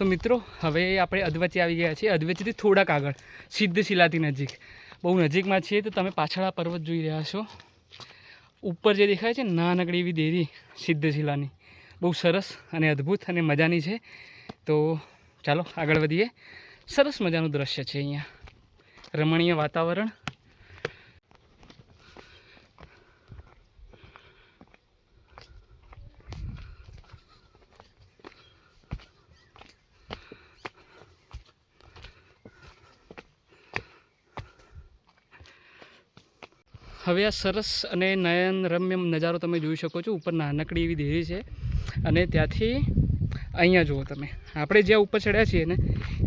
તો મિત્રો, હવે આપણે અધવચ્ચે આવી ગયા છીએ. અધવચ્ચેથી થોડાક આગળ. સિદ્ધ શિલાથી નજીક. બહુ નજીકમાં છીએ તો તમે પાછળ આ પર્વત જોઈ રહ્યા છો. ઉપર જે દેખાય છે નાનકડી એવી દેરી સિદ્ધ શિલાની બહુ સરસ અને અદ્ભુત અને મજાની છે. તો ચાલો આગળ વધીએ. સરસ મજાનું દ્રશ્ય છે અહીંયા. રમણીય વાતાવરણ. હવે આ સરસ અને નયન રમ્ય નજારો તમે જોઈ શકો છો. ઉપર નાનકડી એવી દેરી છે અને ત્યાંથી અહીંયા જુઓ તમે. આપણે જ્યાં ઉપર ચડ્યા છીએ ને,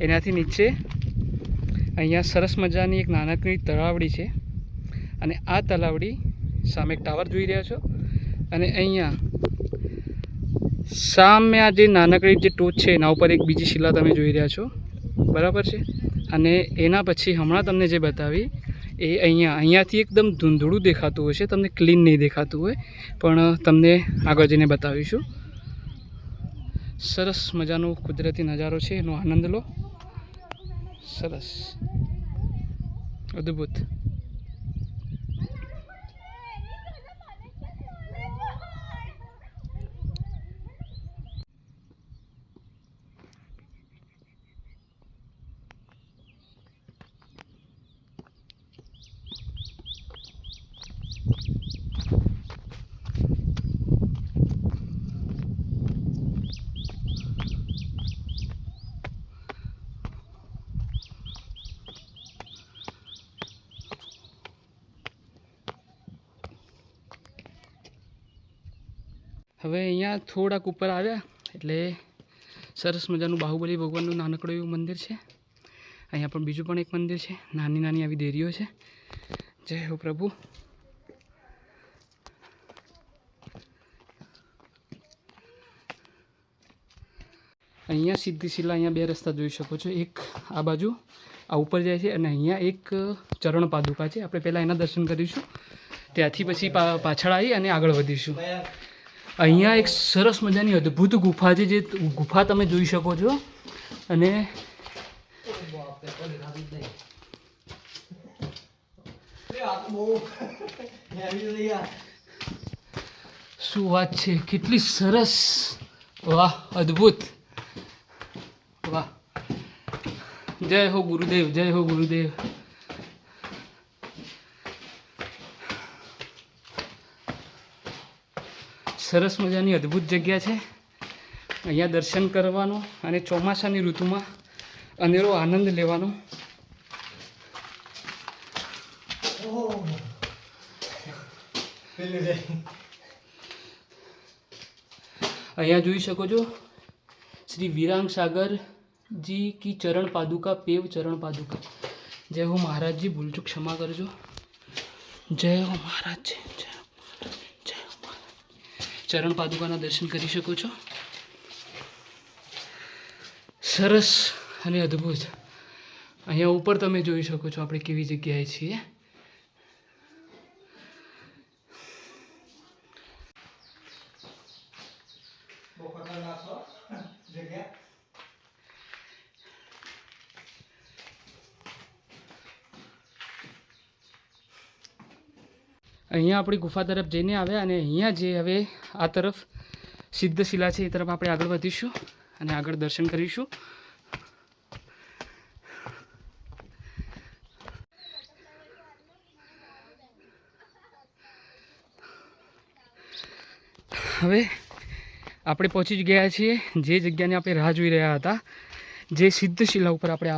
એનાથી નીચે અહીંયા સરસ મજાની એક નાનકડી તળાવડી છે. અને આ તળાવડી સામે એક ટાવર જોઈ રહ્યા છો. અને અહીંયા સામે આ જે નાનકડી જે ટોચ છે, એના ઉપર એક બીજી શિલા તમે જોઈ રહ્યા છો. બરાબર છે? અને એના પછી હમણાં તમને જે બતાવી એ અહીંયા, અહીંયાથી એકદમ ધૂંધળું દેખાતું હોય છે, તમને ક્લીન નહીં દેખાતું હોય, પણ તમને આગળ જઈને બતાવીશું. સરસ મજાનો કુદરતી નજારો છે, એનો આનંદ લો. સરસ. અદ્ભુત. હવે અહીંયા થોડાક ઉપર આવ્યા, એટલે સરસ મજાનું બાહુબલી ભગવાનનું નાનકડું એવું મંદિર છે. અહીંયા પણ બીજું પણ એક મંદિર છે, નાની નાની આવી દેરીઓ છે. જય હો પ્રભુ. અહીંયા સીધી શિલા અહીંયા બે રસ્તા જોઈ શકો છો, એક આ બાજુ, આ ઉપર જાય છે અને અહીંયા એક ચરણ પાદુકા છે. આપણે પહેલાં એના દર્શન કરીશું, ત્યાંથી પછી પાછળ આવી અને આગળ વધીશું. અહીંયા એક સરસ મજાની અદ્ભુત ગુફા છે જે ગુફા તમે જોઈ શકો છો. અને શું વાત છે? કેટલી સરસ. વાહ, અદ્ભુત. વાહ. જય હો ગુરુદેવ, જય હો ગુરુદેવ. સરસ મજાની અદ્ભુત જગ્યા છે. અહીંયા દર્શન કરવાનો અને ચોમાસાની ઋતુમાં અનેરો આનંદ લેવાનો. અહીંયા જોઈ શકો છો, શ્રી વિરાંગ સાગરજી કી ચરણ પાદુકા, પેવ ચરણ પાદુકા. જય હો મહારાજજી, ભૂલચૂક ક્ષમા કરજો. જય હો મહારાજ જય હો મહારાજ, જય હો મહારાજ. ચરણ પાદુકાના દર્શન કરી શકો છો. સરસ અને અદ્ભુત. અહીંયા ઉપર તમે જોઈ શકો છો આપણે કેવી જગ્યાએ છીએ. અહીંયા આપણી ગુફા તરફ જઈને આવ્યા અને અહીંયા જે હવે આ તરફ સિદ્ધ શિલા છે એ તરફ આપણે આગળ વધીશું અને આગળ દર્શન કરીશું. હવે આપણે પહોંચી જ ગયા છીએ જે જગ્યાની આપણે રાહ જોઈ રહ્યા હતા, જે સિદ્ધ શિલા ઉપર આપણે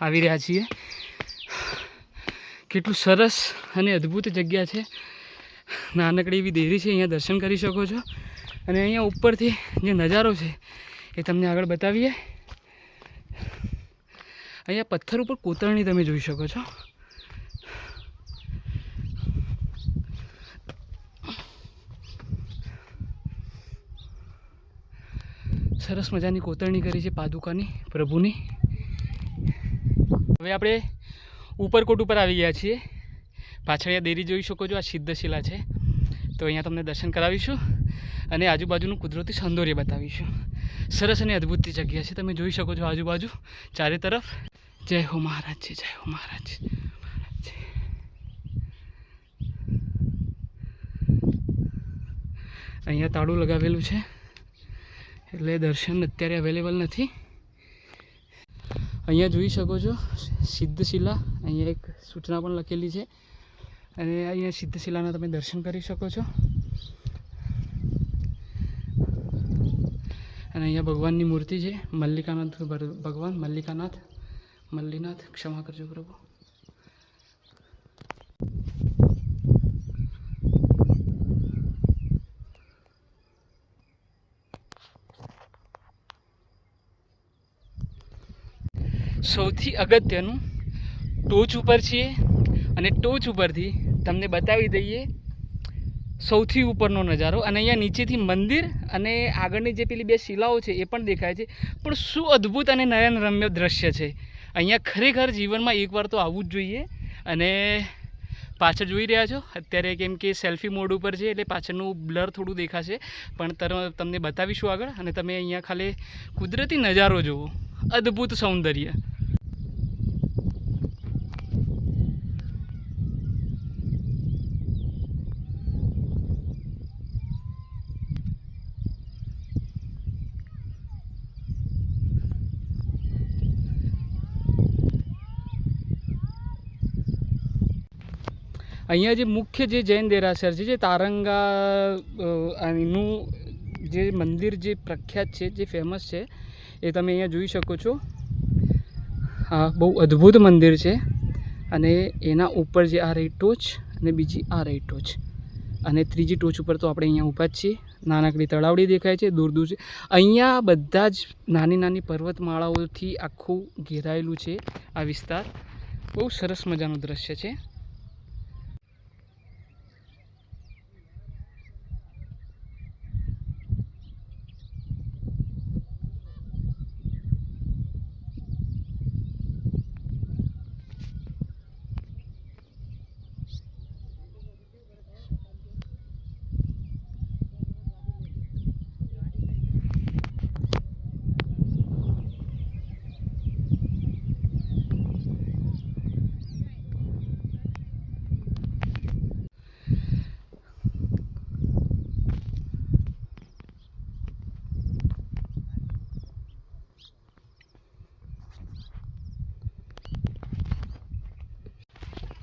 આવી રહ્યા છીએ. કેટલું સરસ અને અદ્ભુત જગ્યા છે. નાનકડી એવી દેરી છે, અહીંયા દર્શન કરી શકો છો. અને અહીંયા ઉપરથી જે નજારો છે, એ તમને આગળ બતાવીએ. અહીંયા પથ્થર ઉપર કોતરણી તમે જોઈ શકો છો. સરસ મજાની કોતરણી કરી છે પાદુકાની, પ્રભુની. હવે આપણે ઉપરકોટ ઉપર આવી ગયા છીએ. પાછળ દેરી જોઈ શકો છો, આ સિદ્ધશિલા છે. તો અહીંયા તમને દર્શન કરાવીશું અને આજુબાજુનું કુદરતી સૌંદર્ય બતાવીશું. સરસ અને અદ્ભુત જગ્યા છે, તમે જોઈ શકો છો આજુબાજુ, ચારે તરફ. જય હો મહારાજ છે જય હો મહારાજ અહીંયા તાળું લગાવેલું છે, એટલે દર્શન અત્યારે અવેલેબલ નથી. અહીંયા જોઈ શકો છો, સિદ્ધશિલા, અહીંયા એક સૂચના પણ લખેલી છે. અને અહીંયા સિદ્ધશિલાના તમે દર્શન કરી શકો છો. અને અહીંયા ભગવાનની મૂર્તિ છે. મલ્લિકાનાથ ભગવાન મલ્લિકાનાથ, મલ્લિનાથ, ક્ષમા કરજો પ્રભુ. સૌથી અગત્યનું ટોચ ઉપર છીએ અને ટોચ ઉપરથી તમને બતાવી દઈએ. સૌથી ઉપરનો નજારો અને અહીંયા નીચેથી મંદિર અને આગળની જે પેલી બે શિલાઓ છે એ પણ દેખાય છે. પણ શું અદ્ભુત અને નયનરમ્ય દ્રશ્ય છે. અહીંયા ખરેખર જીવનમાં એકવાર તો આવવું જ જોઈએ અને પાછળ જોઈ રહ્યા છો. અત્યારે કેમ કે સેલ્ફી મોડ ઉપર છે એટલે પાછળનું બ્લર થોડું દેખાશે. પણ તર- તમને બતાવીશું આગળ અને તમે અહીંયા ખાલી કુદરતી નજારો જુઓ. અદ્ભુત સૌંદર્ય. અહીંયા જે મુખ્ય જે જૈન દેરાસર છે, જે તારંગા એનું જે મંદિર જે પ્રખ્યાત છે, જે ફેમસ છે, એ તમે અહીંયા જોઈ શકો છો. હા, બહુ અદ્ભુત મંદિર છે અને એના ઉપર જે આ રહી ટોચ અને બીજી આ રહી ટોચ. અને ત્રીજી ટોચ ઉપર તો આપણે અહીંયા ઊભા જ છીએ. નાનકડી તળાવડી દેખાય છે, દૂર દૂર છે. અહીંયા બધા જ નાની નાની પર્વતમાળાઓથી આખું ઘેરાયેલું છે આ વિસ્તાર. બહુ સરસ મજાનું દ્રશ્ય છે.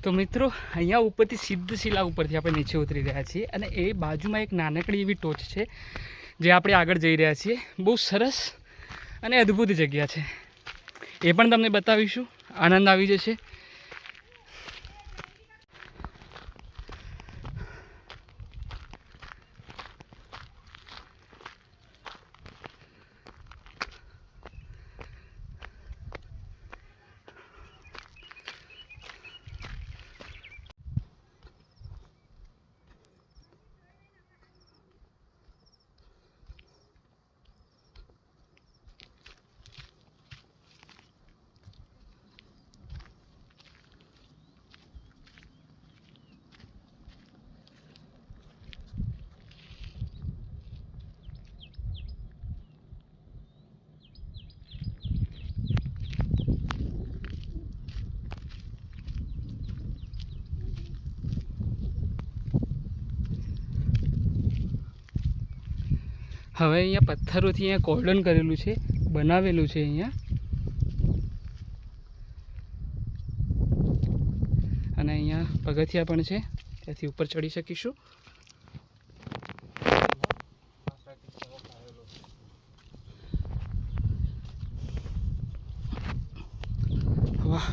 તો મિત્રો, અહીંયા ઉપરથી સિદ્ધ શિલા ઉપરથી આપણે નીચે ઉતરી રહ્યા છીએ અને એ બાજુમાં એક નાનકડી એવી ટોચ છે, જે આપણે આગળ જઈ રહ્યા છીએ. બહુ સરસ અને અદ્ભુત જગ્યા છે. એ પણ તમને બતાવીશું. આનંદ આવી જશે. હવે અહીંયા પથ્થરોથી અહીંયા કોર્ડન કરેલું છે, બનાવેલું છે અહીંયા. અને અહીંયા પગથિયા પણ છે ત્યાંથી ઉપર ચડી શકીશું વાહ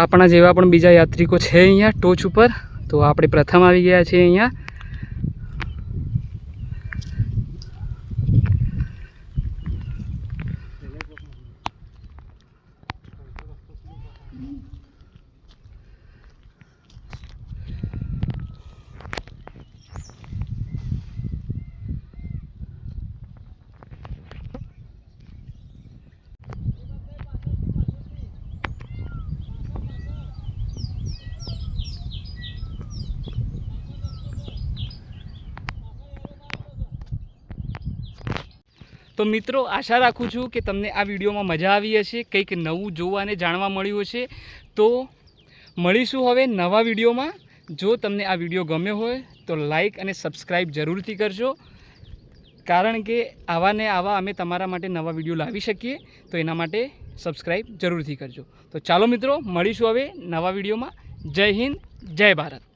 આપણા જેવા પણ બીજા યાત્રિકો છે અહીંયા ટોચ ઉપર. તો આપણે પ્રથમ આવી ગયા છીએ અહીંયા. તો મિત્રો, આશા રાખું છું કે તમને આ વિડીયોમાં મજા આવી હશે, કંઈક નવું જોવા અને જાણવા મળ્યું હશે. તો મળીશું હવે નવા વિડીયોમાં. જો તમને આ વીડિયો ગમ્યો હોય, તો લાઈક અને સબસ્ક્રાઈબ જરૂરથી કરજો. કારણ કે આવા ને આવા અમે તમારા માટે નવા વીડિયો લાવી શકીએ, તો એના માટે સબસ્ક્રાઈબ જરૂરથી કરજો. તો ચાલો મિત્રો, મળીશું હવે નવા વિડીયોમાં. જય હિન્દ, જય ભારત.